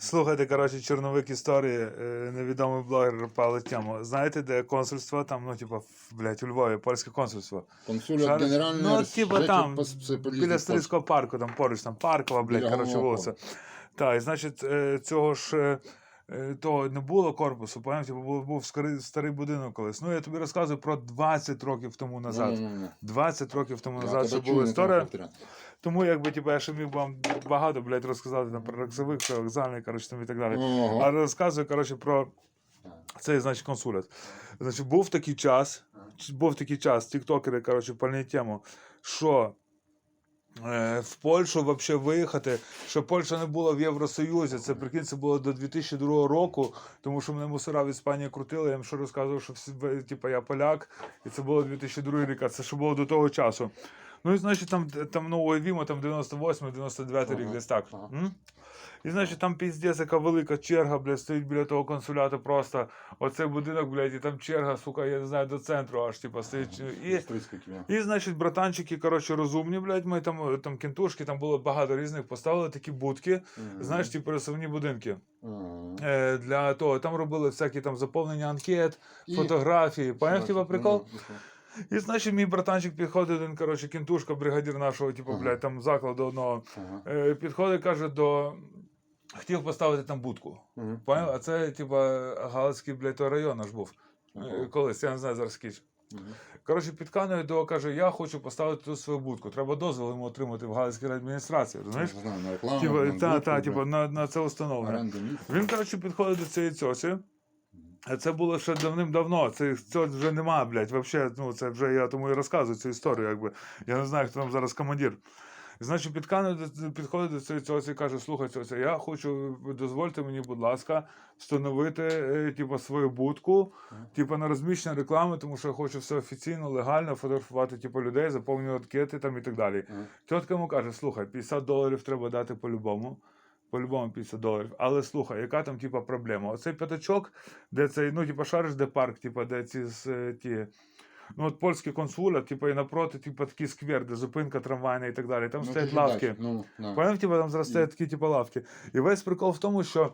Слухайте, коротше, чорновик історії, е, невідомий блогер палить тему. Знаєте, де консульство там, ну, типа, блять, блядь, у Львові, польське консульство. Консульство генеральне. Ну, типа там, біля Стрільського парку, там поруч, там паркова, блядь, Біля коротше, вулиця. Так, і значить, е, цього ж. Е, е, не було корпусу, пам'ятаєш, типу, був, старий, старий будинок колись. Ну, я тобі розказую про 20 років тому назад. Ну, 20 років тому Я назад це була історія. Тому якби типу, я ще міг вам багато, блядь, розказати там, про рексовик, про вокзальний, коротше, там і так далі. Ого. А розказую, коротше, про цей, значить, консулят. Значить, був такий час, був такий час, тіктокери, коротше, пальні тему, що в Польщу вообще виїхати, що Польща не була в Євросоюзі. Це прикинь, це було до 2002 року, тому що мене мусора в Іспанії крутили. Я їм що розказував, що всі, типу, я поляк, і це було 2002 рік, а це що було до того часу. Ну і значить, там, там ну, уявімо, там 98-99 рік, десь так. ага. М? І значить, там піздець, яка велика черга, блядь, стоїть біля того консуляту просто. Оцей будинок, блядь, і там черга, сука, я не знаю, до центру аж, типа, стоїть. І, і, значить, братанчики, коротше, розумні, блядь, ми там, там кентушки, там було багато різних, поставили такі будки, Мгм. знаєш, ті пересувні будинки. Ага. Е, для того, там робили всякі там заповнення анкет, І- фотографії. Поняв, типа, прикол? Ну, ну, І, значить, мій братанчик підходить, він, коротше, кентушка, бригадір нашого, типу, Ага. блядь, там закладу одного. ага. Е, підходить, каже, до. Хотів поставити там будку. Мгм. Поняв? А це, типа, Галицький, блядь, той район аж був. Е, Ага. Колись, я не знаю зараз скільки. Мгм. Коротше, підканує до каже, я хочу поставити тут свою будку. Треба дозвіл йому отримати в Галицькій адміністрації. Розумієш? На Типа, на та, будку, та, блядь, на, на це установлення. Він, коротше, підходить до цієї цьоці. А це було ще давним-давно. Це цьоць вже нема, блядь. Вообще, ну це вже я тому і розказую цю історію, якби. Я не знаю, хто там зараз командир. Значить, до- підходить до цьоці і каже: слухай, цьоця, я хочу, дозвольте мені, будь ласка, встановити е, типу, свою будку, типу, на розміщення реклами, тому що я хочу все офіційно, легально фотографувати типу, людей, заповнювати анкети там і так далі. Тітка йому каже: слухай, 50 доларів треба дати по-любому. По-любому 50 доларів. Але слухай, яка там типа проблема? Оцей п'ятачок, де цей, ну, типа, шариш, де парк, типа, де ці, з, е, ті. Ну, от польський консуля, типа, і напроти, типа, такий сквер, де зупинка трамвайна і так далі. Там Ну, стоять лавки. Ну. Поняв, типа, там зараз стоять такі, типа, лавки. І весь прикол в тому, що.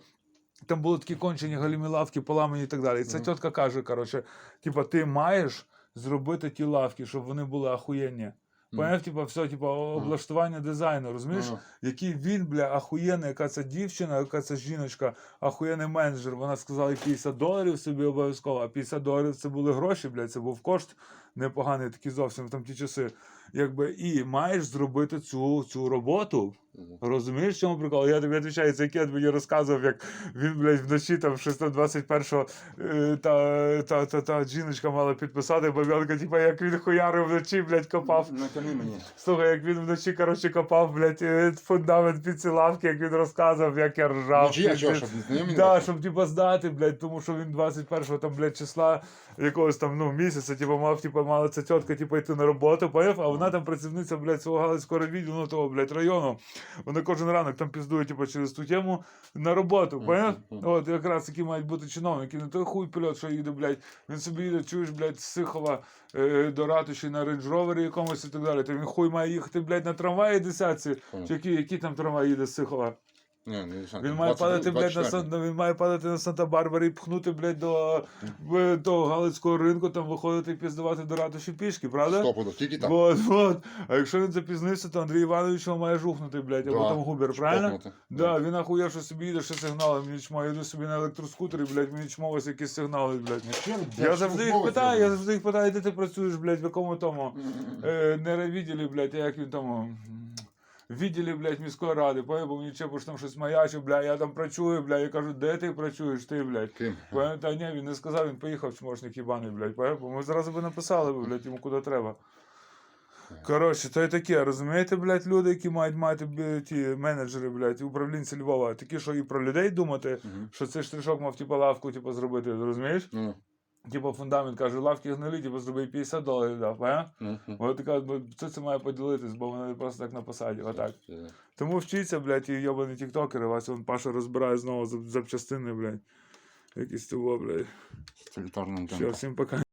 Там були такі кончені галімі лавки, поламані і так далі. І ця Мгм. тітка каже: коротше, типа, ти маєш зробити ті лавки, щоб вони були ахуєнні. Поняв, типа, все, типа, облаштування дизайну, розумієш? Ага. який він, бля, ахуєнний, яка це дівчина, яка це жіночка, ахуєнний менеджер. Вона сказала і 50 доларів собі обов'язково, а 50 доларів це були гроші, бля, це був кошт непоганий, такий зовсім там ті часи. Якби, і маєш зробити цю, цю роботу. Мгм. Розумієш, в чому прикол? Я тобі відповідаю, цей кет мені розказував, як він, блядь, вночі там 621-го е, та, та, та, та жіночка мала підписати, бабянка, типа, як він хуярив вночі, блядь, копав. Натяни мені. Слухай, як він вночі, коротше, копав, блядь, е, фундамент під ці лавки, як він розказував, як я ржав. Ну, чи я, що, щоб не? Да, щоб типа здати, блядь, тому що він 21 там, блядь, числа якогось там ну, місяця, типа, мав, типа, мала ця тітка, типа, йти на роботу, поняв? А вона там працівниця, блядь, свого галицького відділу, ну, того, блядь, району. Вона кожен ранок там піздує, типа, через ту тему на роботу, поняв? От, якраз такі мають бути чиновники. Не той хуй польот, що їде, блядь, він собі їде, чуєш, блядь, з Сихова е, до ратуші на рейндж ровері якомусь і так далі. То він хуй має їхати, блядь, на трамваї десятці. Чи які, які там трамваї їде з Сихова? Ні, не Він має 20, падати, блядь, на Сан... він має падати на Санта-Барбарі і пхнути, блядь, до, до Галицького ринку, там виходити і піздувати до ратуші пішки, правда? Стопудов, тільки так. Вот, вот. А якщо він запізнився, то Андрій Іванович його має жухнути, блядь, або Да, там Губер, правильно? Штопнути. Да, він ахуєв, що собі їде, ще сигнали, мені чмо, я йду собі на електроскутері, блядь, мені чмо ось якісь сигнали, блядь. Ну, що, Я завжди їх питаю, я завжди їх питаю, де ти працюєш, блядь, в якому тому е, неревідділі, блядь, як він там. м, Відділі, блядь, міської ради, поняв, бо мені чепиш там щось маячив, бля, я там працюю, бля, я кажу, де ти працюєш, ти, блядь. Та ні, він не сказав, він поїхав, чмошник їбаний, блядь, бо ми зразу би написали, блядь, йому куди треба. Коротше, то й таке, розумієте, блядь, люди, які мають мати ті менеджери, блядь, управлінці Львова, такі, що і про людей думати, Мгм. що цей штришок мав, типу, лавку, типу, зробити, розумієш? Ну, Типу, фундамент каже, лавки гнилі, типу, зроби 50 доларів, дав. поняв? ну, ну. кажуть, така, бо це це має поділитись, бо вони просто так на посаді. Отак. Е, Тому вчіться, блядь, і йобані тіктокери, вас он Паша розбирає знову зап- запчастини, блядь. Якісь того, блядь. Все, всім пока.